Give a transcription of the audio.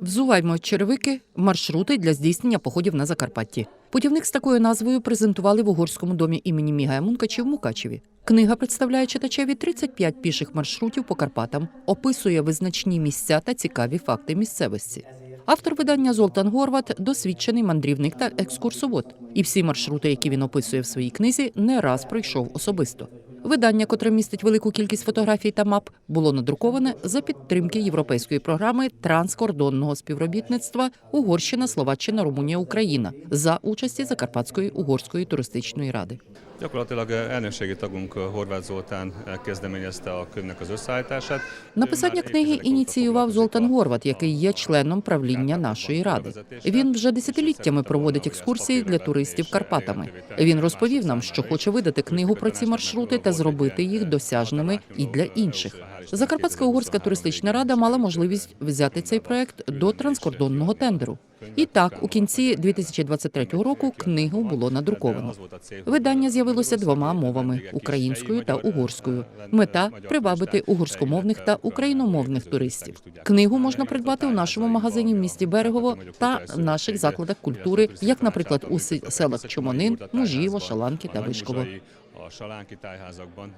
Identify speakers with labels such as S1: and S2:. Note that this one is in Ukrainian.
S1: Взуваймо черевики маршрути для здійснення походів на Закарпатті. Путівник з такою назвою презентували в угорському домі імені Мігая Мункачі в Мукачеві. Книга представляє читачеві 35 піших маршрутів по Карпатам, описує визначні місця та цікаві факти місцевості. Автор видання Золтан Горват досвідчений мандрівник та екскурсовод. І всі маршрути, які він описує в своїй книзі, не раз пройшов особисто. Видання, котре містить велику кількість фотографій та мап, було надруковане за підтримки європейської програми транскордонного співробітництва Угорщина, Словаччина, Румунія, Україна за участі Закарпатської угорської туристичної ради.
S2: Gyakorlatilag eh, elnökségi tagunk eh, Horváth Zoltán eh, kezdeményezte a könyvnek az összeállítását.
S1: Написання книги ініціював Золтан Горват, який є членом правління нашої ради. Він вже десятиліттями проводить екскурсії для туристів Карпатами. Він розповів нам, що хоче видати книгу про ці маршрути та зробити їх досяжними і для інших. Закарпатська угорська туристична рада мала можливість взяти цей проект до транскордонного тендеру. І так, у кінці 2023 року книгу було надруковано. Видання з'явилося двома мовами українською та угорською. Мета привабити угорськомовних та україномовних туристів. Книгу можна придбати у нашому магазині в місті Берегово та наших закладах культури, як, наприклад, у селах Чомонин, Мужіво, Шаланки та Вишково.
S2: A Salánki tájházakban.